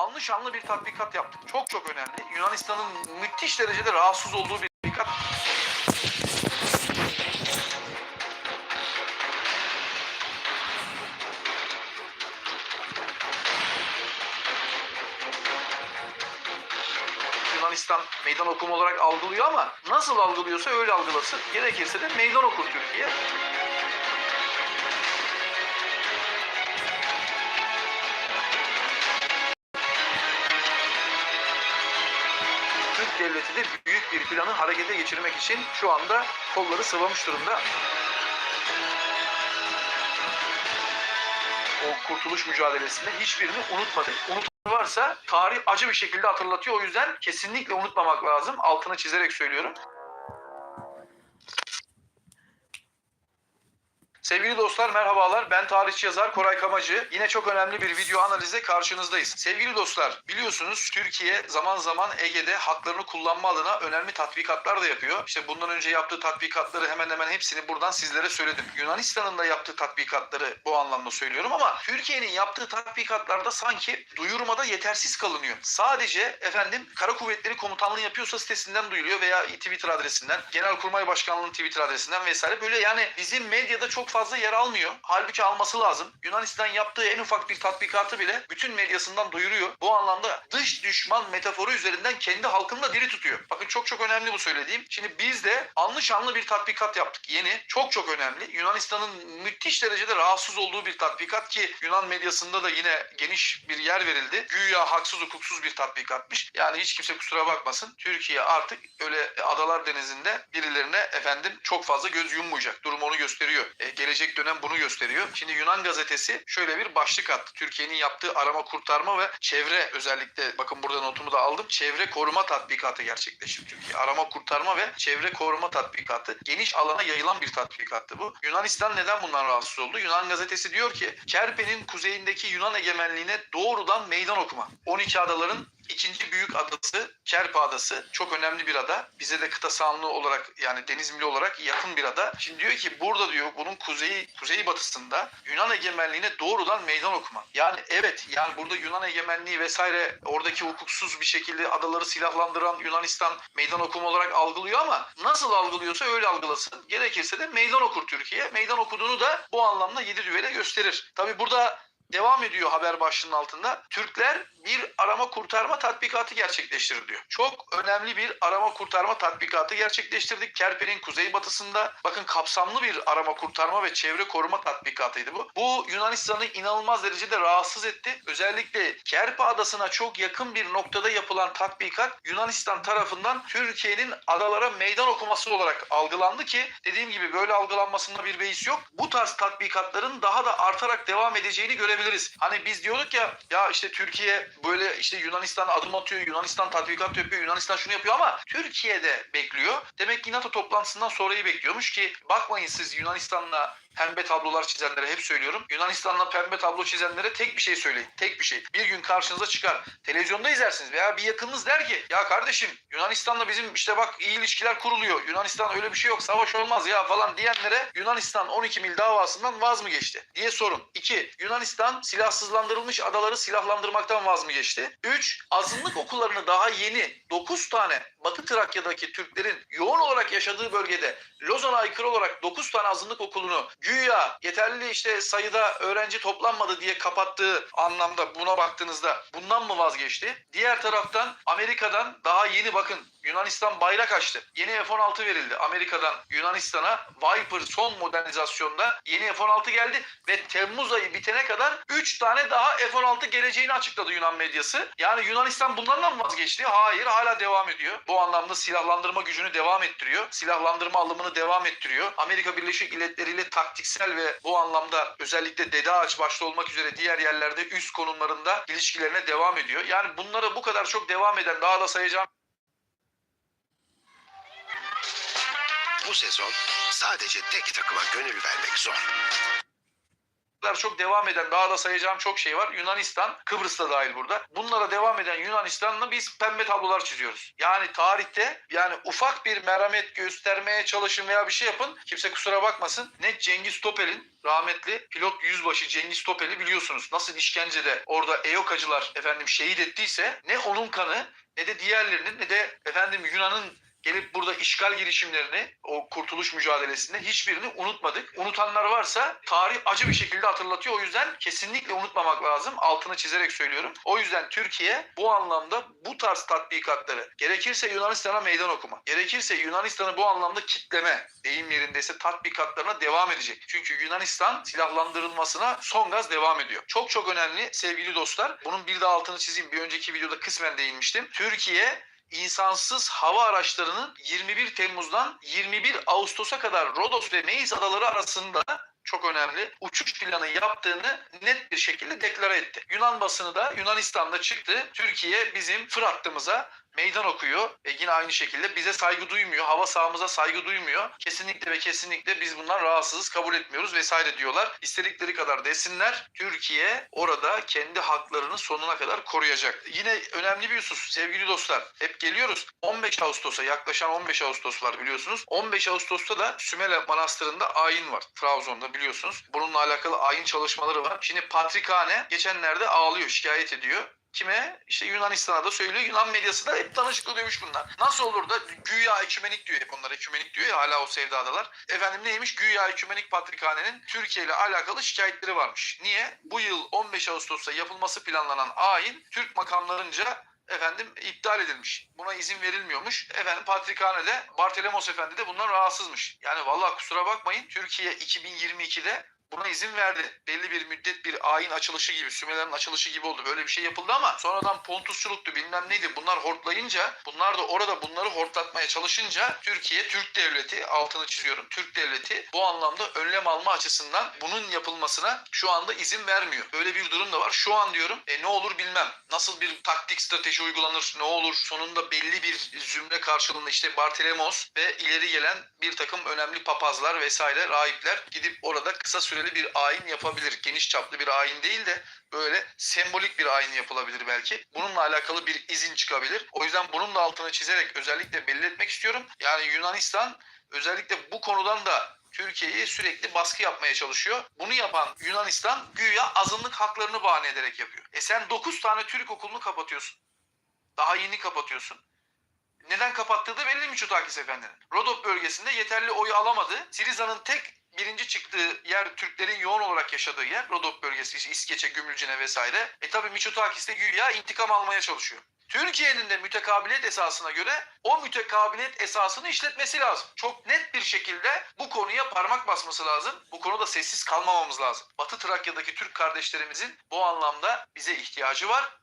anlı şanlı bir tatbikat yaptık. Çok çok önemli. Yunanistan'ın müthiş derecede rahatsız olduğu bir tatbikat. Yunanistan meydan okuma olarak algılıyor ama nasıl algılıyorsa öyle algılasın. Gerekirse de meydan okur Türkiye. Devleti de büyük bir planı harekete geçirmek için şu anda kolları sıvamış durumda. O kurtuluş mücadelesinde hiçbirini unutmadık. Unut varsa tarih acı bir şekilde hatırlatıyor. O yüzden kesinlikle unutmamak lazım. Altını çizerek söylüyorum. Sevgili dostlar merhabalar. Ben tarihçi yazar Koray Kamacı. Yine çok önemli bir video analize karşınızdayız. Sevgili dostlar biliyorsunuz Türkiye zaman zaman Ege'de haklarını kullanma adına önemli tatbikatlar da yapıyor. İşte bundan önce yaptığı tatbikatları hemen hemen hepsini buradan sizlere söyledim. Yunanistan'ın da yaptığı tatbikatları bu anlamda söylüyorum ama Türkiye'nin yaptığı tatbikatlarda sanki duyurmada yetersiz kalınıyor. Sadece efendim Kara Kuvvetleri Komutanlığı yapıyorsa sitesinden duyuluyor veya Twitter adresinden, Genelkurmay Başkanlığı'nın Twitter adresinden vesaire böyle yani bizim medyada çok fazla yer almıyor. Halbuki alması lazım. Yunanistan yaptığı en ufak bir tatbikatı bile bütün medyasından duyuruyor. Bu anlamda dış düşman metaforu üzerinden kendi halkını da diri tutuyor. Bakın çok çok önemli bu söylediğim. Şimdi biz de anlı şanlı bir tatbikat yaptık. Yeni. Çok çok önemli. Yunanistan'ın müthiş derecede rahatsız olduğu bir tatbikat ki Yunan medyasında da yine geniş bir yer verildi. Güya haksız hukuksuz bir tatbikatmış. Yani hiç kimse kusura bakmasın. Türkiye artık öyle adalar denizinde birilerine efendim çok fazla göz yummayacak. Durum onu gösteriyor. E, gelecek dönem bunu gösteriyor. Şimdi Yunan gazetesi şöyle bir başlık attı. Türkiye'nin yaptığı arama kurtarma ve çevre özellikle bakın burada notumu da aldım. Çevre koruma tatbikatı gerçekleşti Türkiye. Arama kurtarma ve çevre koruma tatbikatı. Geniş alana yayılan bir tatbikattı bu. Yunanistan neden bundan rahatsız oldu? Yunan gazetesi diyor ki Kerpe'nin kuzeyindeki Yunan egemenliğine doğrudan meydan okuma. 12 adaların İkinci büyük adası Kerpa Adası. Çok önemli bir ada. Bize de kıta sahanlığı olarak yani denizimli olarak yakın bir ada. Şimdi diyor ki burada diyor bunun kuzeyi kuzeyi batısında Yunan egemenliğine doğrudan meydan okuma. Yani evet yani burada Yunan egemenliği vesaire oradaki hukuksuz bir şekilde adaları silahlandıran Yunanistan meydan okuma olarak algılıyor ama nasıl algılıyorsa öyle algılasın. Gerekirse de meydan okur Türkiye. Meydan okuduğunu da bu anlamda yedi düvele gösterir. Tabi burada devam ediyor haber başlığının altında. Türkler bir arama kurtarma tatbikatı gerçekleştirir diyor. Çok önemli bir arama kurtarma tatbikatı gerçekleştirdik. Kerpe'nin kuzeybatısında bakın kapsamlı bir arama kurtarma ve çevre koruma tatbikatıydı bu. Bu Yunanistan'ı inanılmaz derecede rahatsız etti. Özellikle Kerpe adasına çok yakın bir noktada yapılan tatbikat Yunanistan tarafından Türkiye'nin adalara meydan okuması olarak algılandı ki dediğim gibi böyle algılanmasında bir beis yok. Bu tarz tatbikatların daha da artarak devam edeceğini görebiliriz. Hani biz diyorduk ya ya işte Türkiye böyle işte Yunanistan adım atıyor, Yunanistan tatbikat yapıyor, Yunanistan şunu yapıyor ama Türkiye'de bekliyor. Demek ki NATO toplantısından sonrayı bekliyormuş ki bakmayın siz Yunanistan'la pembe tablolar çizenlere hep söylüyorum. Yunanistan'la pembe tablo çizenlere tek bir şey söyleyin. Tek bir şey. Bir gün karşınıza çıkar. Televizyonda izlersiniz veya bir yakınınız der ki ya kardeşim Yunanistan'la bizim işte bak iyi ilişkiler kuruluyor. Yunanistan öyle bir şey yok. Savaş olmaz ya falan diyenlere Yunanistan 12 mil davasından vaz mı geçti diye sorun. 2. Yunanistan silahsızlandırılmış adaları silahlandırmaktan vaz mı geçti? 3. Azınlık okullarını daha yeni 9 tane Batı Trakya'daki Türklerin yoğun olarak yaşadığı bölgede Lozan'a aykırı olarak 9 tane azınlık okulunu güya yeterli işte sayıda öğrenci toplanmadı diye kapattığı anlamda buna baktığınızda bundan mı vazgeçti? Diğer taraftan Amerika'dan daha yeni bakın Yunanistan bayrak açtı. Yeni F-16 verildi Amerika'dan Yunanistan'a. Viper son modernizasyonda yeni F-16 geldi ve Temmuz ayı bitene kadar 3 tane daha F-16 geleceğini açıkladı Yunan medyası. Yani Yunanistan bunlardan mı vazgeçti? Hayır hala devam ediyor. Bu anlamda silahlandırma gücünü devam ettiriyor. Silahlandırma alımını devam ettiriyor. Amerika Birleşik Devletleri ile taktiksel ve bu anlamda özellikle Dede Ağaç başta olmak üzere diğer yerlerde üst konumlarında ilişkilerine devam ediyor. Yani bunlara bu kadar çok devam eden daha da sayacağım Bu sezon sadece tek takıma gönül vermek zor. çok devam eden daha da sayacağım çok şey var. Yunanistan, Kıbrıs da dahil burada. Bunlara devam eden Yunanistan'la biz pembe tablolar çiziyoruz. Yani tarihte yani ufak bir merhamet göstermeye çalışın veya bir şey yapın. Kimse kusura bakmasın. Ne Cengiz Topel'in rahmetli pilot yüzbaşı Cengiz Topel'i biliyorsunuz. Nasıl işkencede orada EYOKacılar efendim şehit ettiyse ne onun kanı ne de diğerlerinin ne de efendim Yunan'ın gelip burada işgal girişimlerini, o kurtuluş mücadelesinde hiçbirini unutmadık. Unutanlar varsa tarih acı bir şekilde hatırlatıyor. O yüzden kesinlikle unutmamak lazım. Altını çizerek söylüyorum. O yüzden Türkiye bu anlamda bu tarz tatbikatları gerekirse Yunanistan'a meydan okuma, gerekirse Yunanistan'ı bu anlamda kitleme, deyim yerindeyse tatbikatlarına devam edecek. Çünkü Yunanistan silahlandırılmasına son gaz devam ediyor. Çok çok önemli sevgili dostlar. Bunun bir de altını çizeyim. Bir önceki videoda kısmen değinmiştim. Türkiye insansız hava araçlarının 21 Temmuz'dan 21 Ağustos'a kadar Rodos ve Meis adaları arasında çok önemli uçuş planı yaptığını net bir şekilde deklare etti. Yunan basını da Yunanistan'da çıktı. Türkiye bizim fır hattımıza meydan okuyor. E yine aynı şekilde bize saygı duymuyor. Hava sahamıza saygı duymuyor. Kesinlikle ve kesinlikle biz bundan rahatsızız, kabul etmiyoruz vesaire diyorlar. İstedikleri kadar desinler. Türkiye orada kendi haklarını sonuna kadar koruyacak. Yine önemli bir husus sevgili dostlar. Hep geliyoruz. 15 Ağustos'a yaklaşan 15 Ağustos var biliyorsunuz. 15 Ağustos'ta da Sümele Manastırı'nda ayin var. Trabzon'da biliyorsunuz. Bununla alakalı ayin çalışmaları var. Şimdi Patrikhane geçenlerde ağlıyor, şikayet ediyor. Kime? İşte Yunanistan'a da söylüyor. Yunan medyası da hep tanışıklı demiş bunlar. Nasıl olur da güya ekümenik diyor hep onlar ekümenik diyor ya hala o sevdadalar. Efendim neymiş? Güya ekümenik patrikhanenin Türkiye ile alakalı şikayetleri varmış. Niye? Bu yıl 15 Ağustos'ta yapılması planlanan ayin Türk makamlarınca efendim iptal edilmiş. Buna izin verilmiyormuş. Efendim Patrikhane'de Bartelemos Efendi de bundan rahatsızmış. Yani vallahi kusura bakmayın Türkiye 2022'de buna izin verdi. Belli bir müddet bir ayin açılışı gibi, sümelerin açılışı gibi oldu. Böyle bir şey yapıldı ama sonradan pontusçuluktu bilmem neydi. Bunlar hortlayınca, bunlar da orada bunları hortlatmaya çalışınca Türkiye, Türk devleti, altını çiziyorum, Türk devleti bu anlamda önlem alma açısından bunun yapılmasına şu anda izin vermiyor. Böyle bir durum da var. Şu an diyorum e, ne olur bilmem. Nasıl bir taktik strateji uygulanır, ne olur sonunda belli bir zümre karşılığında işte Bartelemos ve ileri gelen bir takım önemli papazlar vesaire rahipler gidip orada kısa süreli bir ayin yapabilir. Geniş çaplı bir ayin değil de böyle sembolik bir ayin yapılabilir belki. Bununla alakalı bir izin çıkabilir. O yüzden bunun da altını çizerek özellikle belli etmek istiyorum. Yani Yunanistan özellikle bu konudan da Türkiye'yi sürekli baskı yapmaya çalışıyor. Bunu yapan Yunanistan güya azınlık haklarını bahane ederek yapıyor. E sen 9 tane Türk okulunu kapatıyorsun. Daha yeni kapatıyorsun. Neden kapattığı da belli Miçotakis Efendi'nin. Rodop bölgesinde yeterli oyu alamadı. Siriza'nın tek birinci çıktığı yer Türklerin yoğun olarak yaşadığı yer. Rodop bölgesi, işte İskeçe, Gümülcine vesaire. E tabi Miçotakis de güya intikam almaya çalışıyor. Türkiye'nin de mütekabiliyet esasına göre o mütekabiliyet esasını işletmesi lazım. Çok net bir şekilde bu konuya parmak basması lazım. Bu konuda sessiz kalmamamız lazım. Batı Trakya'daki Türk kardeşlerimizin bu anlamda bize ihtiyacı var.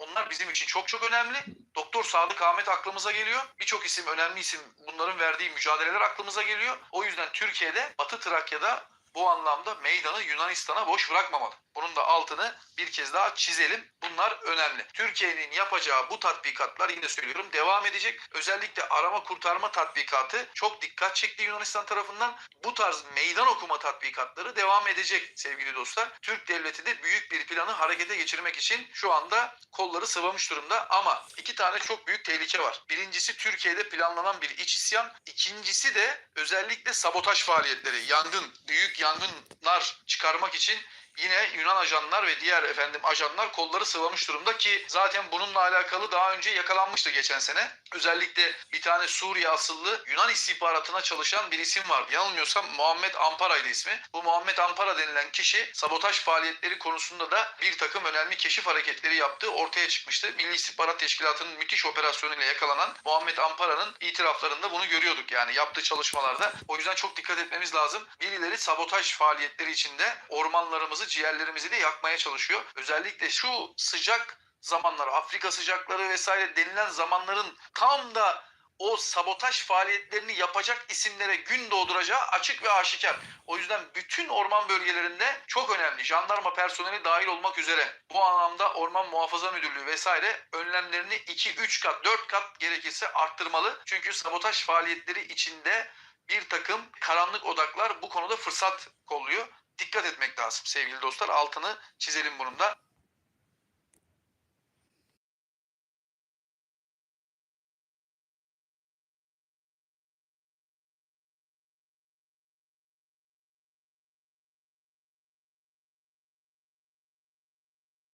Onlar bizim için çok çok önemli. Doktor Sadık Ahmet aklımıza geliyor. Birçok isim, önemli isim bunların verdiği mücadeleler aklımıza geliyor. O yüzden Türkiye'de, Batı Trakya'da bu anlamda meydanı Yunanistan'a boş bırakmamalı. Bunun da altını bir kez daha çizelim. Bunlar önemli. Türkiye'nin yapacağı bu tatbikatlar yine söylüyorum devam edecek. Özellikle arama kurtarma tatbikatı çok dikkat çekti Yunanistan tarafından. Bu tarz meydan okuma tatbikatları devam edecek sevgili dostlar. Türk devleti de büyük bir planı harekete geçirmek için şu anda kolları sıvamış durumda ama iki tane çok büyük tehlike var. Birincisi Türkiye'de planlanan bir iç isyan. İkincisi de özellikle sabotaj faaliyetleri, yangın, büyük yangınlar çıkarmak için yine Yunan ajanlar ve diğer efendim ajanlar kolları sıvamış durumda ki zaten bununla alakalı daha önce yakalanmıştı geçen sene. Özellikle bir tane Suriye asıllı Yunan istihbaratına çalışan bir isim var. Yanılmıyorsam Muhammed Ampara'ydı ismi. Bu Muhammed Ampara denilen kişi sabotaj faaliyetleri konusunda da bir takım önemli keşif hareketleri yaptığı ortaya çıkmıştı. Milli İstihbarat Teşkilatı'nın müthiş operasyonuyla yakalanan Muhammed Ampara'nın itiraflarında bunu görüyorduk yani yaptığı çalışmalarda. O yüzden çok dikkat etmemiz lazım. Birileri sabotaj faaliyetleri içinde ormanlarımızı, ciğerlerimizi de yakmaya çalışıyor. Özellikle şu sıcak zamanlar, Afrika sıcakları vesaire denilen zamanların tam da o sabotaj faaliyetlerini yapacak isimlere gün doğduracağı açık ve aşikar. O yüzden bütün orman bölgelerinde çok önemli. Jandarma personeli dahil olmak üzere. Bu anlamda Orman Muhafaza Müdürlüğü vesaire önlemlerini 2-3 kat, 4 kat gerekirse arttırmalı. Çünkü sabotaj faaliyetleri içinde bir takım karanlık odaklar bu konuda fırsat kolluyor. Dikkat etmek lazım sevgili dostlar. Altını çizelim bunun da.